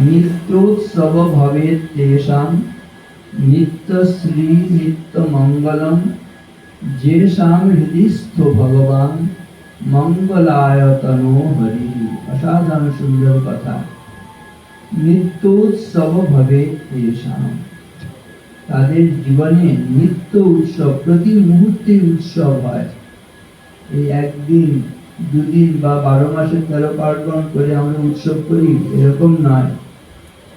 নিত্যোৎসব ভবে তেষাম নিত্যশ্রী নিত্যমঙ্গলম যেষাম হৃদিস্থ ভগবান, মঙ্গলায়তনো হরি। অসাধারণ সুন্দর কথা। নিত্যোৎসব ভবে তেষাম। তাদের জীবনে নিত্য উৎসব, প্রতি মুহূর্তে উৎসব হয়। এই একদিন, দুদিন বা বারো মাসে তেরো পার্বণ করে আমরা উৎসব করি, এরকম নয়।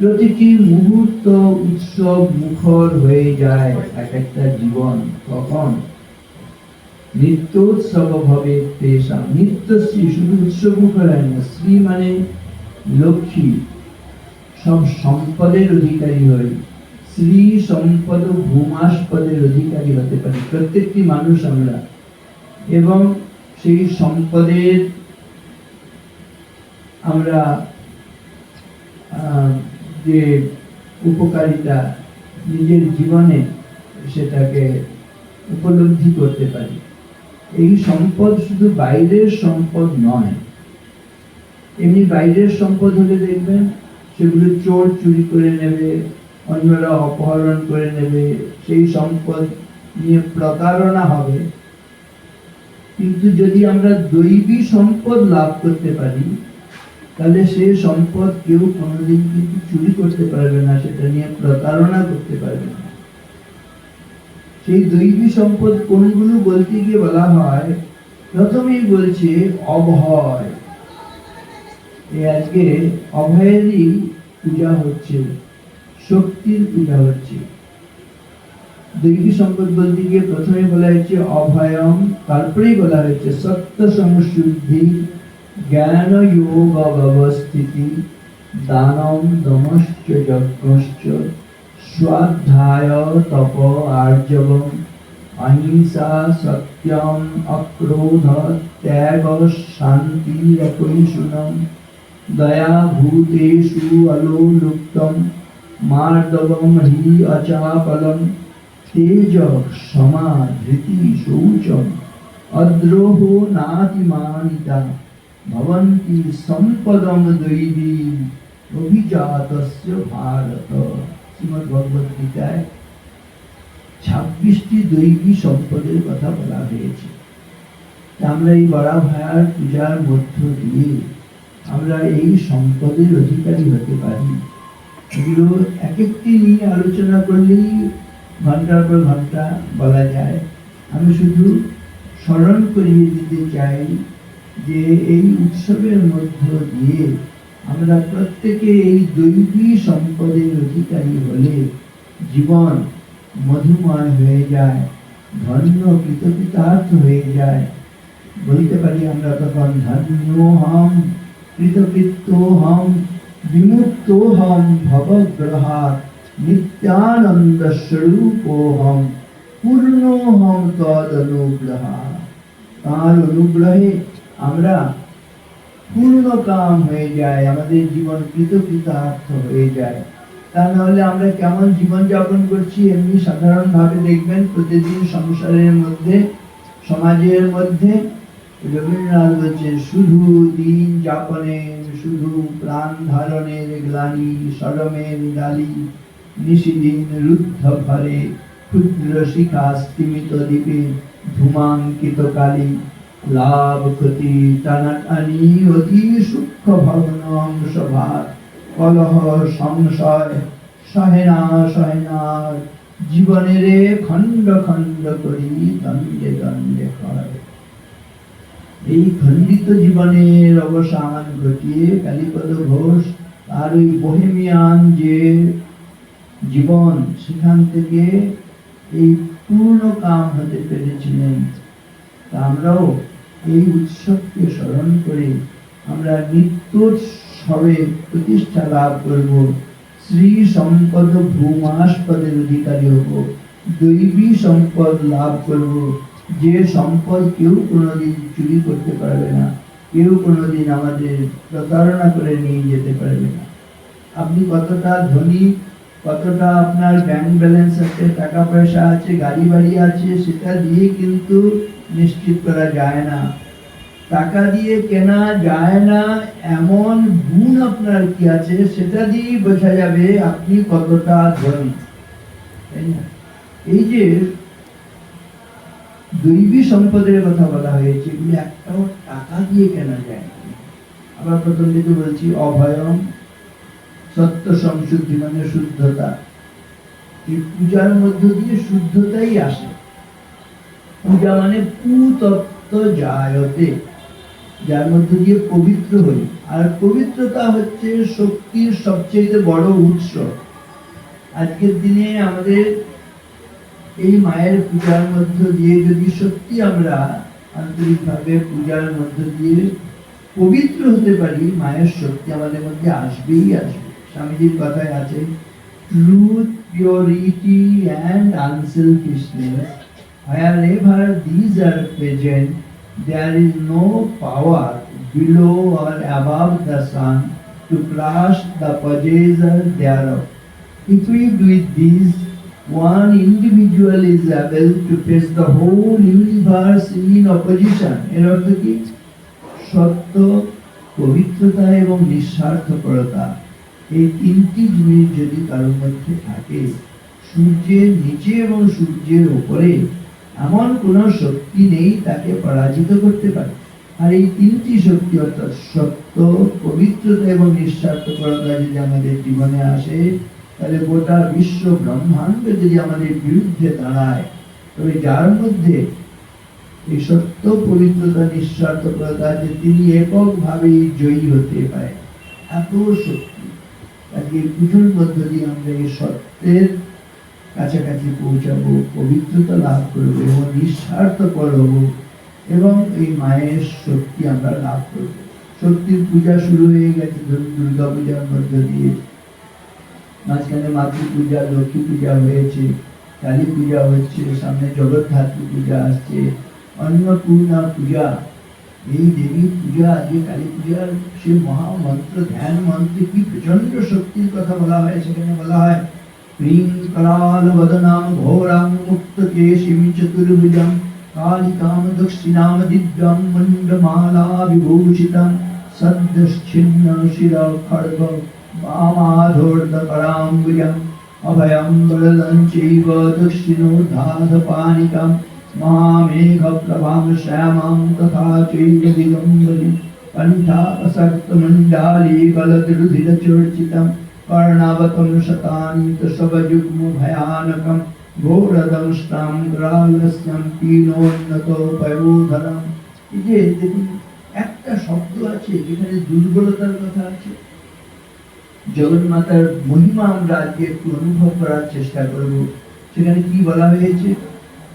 প্রতিটি মুহূর্ত উৎসব মুখর হয়ে যায় এক একটা জীবন তখন। নিত্য উৎসব হবে পেশা নিত্যশ্রী শুধু উৎসব মুখর হয় না, শ্রী মানে লক্ষ্মী। সব সম্পদের অধিকারী হই শ্রী সম্পদ ভূমাস্পদের অধিকারী হতে পারি প্রত্যেকটি মানুষ আমরা। এবং সেই সম্পদের আমরা যে উপকারিতা নিজের জীবনে সেটাকে উপলব্ধি করতে পারি। এই সম্পদ শুধু বাইরের সম্পদ নয়। এমনি বাইরের সম্পদ হলে দেখবেন সেগুলো চোর চুরি করে নেবে, অন্যরা অপহরণ করে নেবে, সেই সম্পদ নিয়ে প্রতারণা হবে। কিন্তু যদি আমরা দৈবী সম্পদ লাভ করতে পারি তাহলে সেই সম্পদ কেউ কোনোদিন কিন্তু চুরি করতে পারবে না, সেটা নিয়ে প্রতারণা করতে পারবে না। সেই দৈবী সম্পদ কোনগুলো বলতে গিয়ে বলা হয়, প্রথমেই বলছে অভয়। এই আজকে অভয়েরই পূজা হচ্ছে, শক্তির পূজা হচ্ছে। দৈবী সম্পদ বলতে গিয়ে প্রথমে বলা হয়েছে অভয়ম তারপরেই বলা হয়েছে সত্য সংশুদ্ধি জ্ঞান যোগ ব্যবস্থিতি দানম দমশ্চ যজ্ঞশ্চ স্বাধ্যায় তপ আর্জবম। অহিংসা সত্যম অক্রোধ ত্যাগ শান্তি রপৈশুনম দয়া ভূতেষু অলোলুপ্তম। মার্দবম হি অচাপলম। তেজ ক্ষমা ধৃতি শৌচম। অদ্রোহ নাতিমানিতা। ভবন্তি সম্পদম দৈবী অভিজাতস্য ভারত শ্রীমদ ভগবত গীতায় ছাব্বিশটি দৈবী সম্পদের কথা বলা হয়েছে আমরা এই বড়া ভায়ার পূজার মধ্য দিয়ে আমরা এই সম্পদের অধিকারী হতে পারি এগুলো এক একটি নিয়ে আলোচনা করলেই ঘণ্টার পর ঘণ্টা বলা যায় আমি শুধু স্মরণ করিয়ে দিতে চাই যে এই উৎসবের মধ্য দিয়ে আমরা প্রত্যেকে এই দৈবী সম্পদের অধিকারী হলে জীবন মধুময় হয়ে যায়, ধন্য কৃতকৃতার্থ হয়ে যায়। বলতে পারি আমরা তখন ধন্য হম কৃতকৃত্য হম বিমুক্ত হম ভবগ্রহাত নিত্যানন্দ স্বরূপ হম পূর্ণ হম তদ অনুগ্রহা তার অনুগ্রহে আমরা পূর্ণ কাম হয়ে যায়, আমাদের জীবন কৃতকৃতার্থ হয়ে যায়। তা নাহলে আমরা কেমন জীবন যাপন করছি এমনি সাধারণভাবে দেখবেন প্রতিদিন সংসারের মধ্যে, সমাজের মধ্যে রবীন্দ্রনাথ বলছেন, শুধু দিন যাপনের, শুধু প্রাণ ধারণের গ্লানি, সরমের ডালি, নিশিদিন রুদ্ধ ঘরে ক্ষুদ্র শিখা স্তিমিত দ্বীপে ধূমাঙ্কিত কালী। লাভ ক্ষতি টানাটানি অতি সূক্ষ্ম ভগ্নং সভার কলহ সংশয় সহে না সহে না জীবনের খণ্ড খণ্ড করি দণ্ডে দণ্ডে হয়। এই খণ্ডিত জীবনের অবসান ঘটিয়ে কালীপদ ঘোষ তার ওই বহেমিয়ান যে জীবন, সেখান থেকে এই পূর্ণ কাম হতে পেরেছিলেন। আমরাও এই উৎসবকে স্মরণ করে আমরা নিত্যোৎসবে প্রতিষ্ঠা লাভ করব। শ্রী সম্পদ ভূমাস্পদের অধিকারী হব। দৈবী সম্পদ লাভ করব। যে সম্পদ কেউ কোনোদিন চুরি করতে পারবে না। কেউ কোনোদিন আমাদের প্রতারণা করে নিয়ে যেতে পারবে না। আপনি কতটা ধনী কতটা আপনার ব্যাংক ব্যালেন্স আছে টাকা পয়সা আছে গাড়ি বাড়ি আছে, সেটা দিয়ে কিন্তু নিশ্চিত করা যায় না। টাকা দিয়ে কেনা যায় না, এমন গুণ আপনার কি আছে, সেটা দিয়েই বোঝা যাবে আপনি কতটা ধনী। তাই না? এই যে দৈবী সম্পদের কথা বলা হয়েছে, এগুলি একটাও টাকা দিয়ে কেনা যায় আবার প্রথম দিকে বলছি, অভয়ম সত্য সংশুদ্ধি মানে শুদ্ধতা। এই পূজার মধ্য দিয়ে শুদ্ধতাই আসে। পূজা মানে পুতত্ব জায়তে, যার মধ্য দিয়ে পবিত্র হই। আর পবিত্রতা হচ্ছে শক্তির সবচেয়ে বড় উৎস। আজকের দিনে আমাদের এই মায়ের পূজার মধ্য দিয়ে যদি সত্যি আমরা আন্তরিকভাবে পূজার মধ্য দিয়ে পবিত্র হতে পারি, মায়ের শক্তি আমাদের মধ্যে আসবেই আসবে। স্বামীজির কথায় আছে truth purity and unselfishness wherever these are present there is no power below or above the sun to crush the possessor thereof equipped with these one individual is able to face the whole universe in opposition এর অর্থ কি সত্য পবিত্রতা এবং নিঃস্বার্থপরতা এই তিনটি জিনিস যদি কারোর মধ্যে থাকে, সূর্যের নিচে এবং সূর্যের উপরে এমন কোন শক্তি নেই তাকে পরাজিত করতে পারে। আর এই তিনটি শক্তি অর্থাৎ সত্য, পবিত্রতা এবং নিঃস্বার্থপরতা যদি আমাদের জীবনে আসে, তাহলে গোটা বিশ্ব ব্রহ্মাণ্ড যদি আমাদের বিরুদ্ধে দাঁড়ায়, তবে যার মধ্যে এই সত্য, পবিত্রতা, নিঃস্বার্থপরতা যে তিনি এককভাবেই জয়ী হতে পারে। এত শক্তি আজকে পুজোর মধ্য দিয়ে আমরা এই সত্যের কাছাকাছি পৌঁছাবো, পবিত্রতা লাভ করব এবং নিঃস্বার্থপর হব এবং এই মায়ের শক্তি আমরা লাভ করব। শক্তির পূজা শুরু হয়ে গেছে, ধরুন দুর্গা পূজার মধ্য দিয়ে। মাঝখানে মাতৃ পূজা, লক্ষ্মী পূজা হয়েছে, কালী পূজা হচ্ছে, সামনে জগদ্ধাত্রী পূজা আসছে, অন্নপূর্ণা পূজা देवी पूजा आदि काली पूजा से महामंत्र, ध्यान मंत्र की प्रचंड शक्ति कथा बोला है इसने बोला है। प्रीम कराल वदनाम घोराम मुक्त केशिम चतुर्भुजम कालिकाम दक्षिणाम दिव्याम मंडमाला विभूषितम सद्दश्चिन्न शिरा खड्ग वामाधोर्दकराम्बुजम् अभयं वरदं चैव दक्षिणोद्धाधपानिकम् महामेघप्रभां श्यामां तथा चैव दिगम्बरीं कण्ठापसक्तमण्डाली गलद्रुधिरचर्चितं कर्णावतं शतानि तशवयुग्मभयानकं घोरदंष्टां গ্রালস্যম পীনোন্নত পয়োধরম এই যে দেখুন একটা শব্দ আছে যেখানে দুর্বলতার কথা আছে জগন্মাতার মহিমা আমরা আজকে একটু অনুভব করার চেষ্টা করব সেখানে কি বলা হয়েছে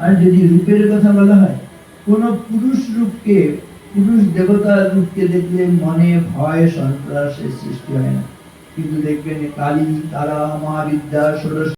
আর যদি রূপের কথা বলা হয়, কোন পুরুষ রূপকে, পুরুষ দেবতার রূপকে দেখলে মনে ভয়, সন্ত্রাসের সৃষ্টি হয় না। কিন্তু দেখবেন কালী, তারা, মহাবিদ্যা, ষোড়শ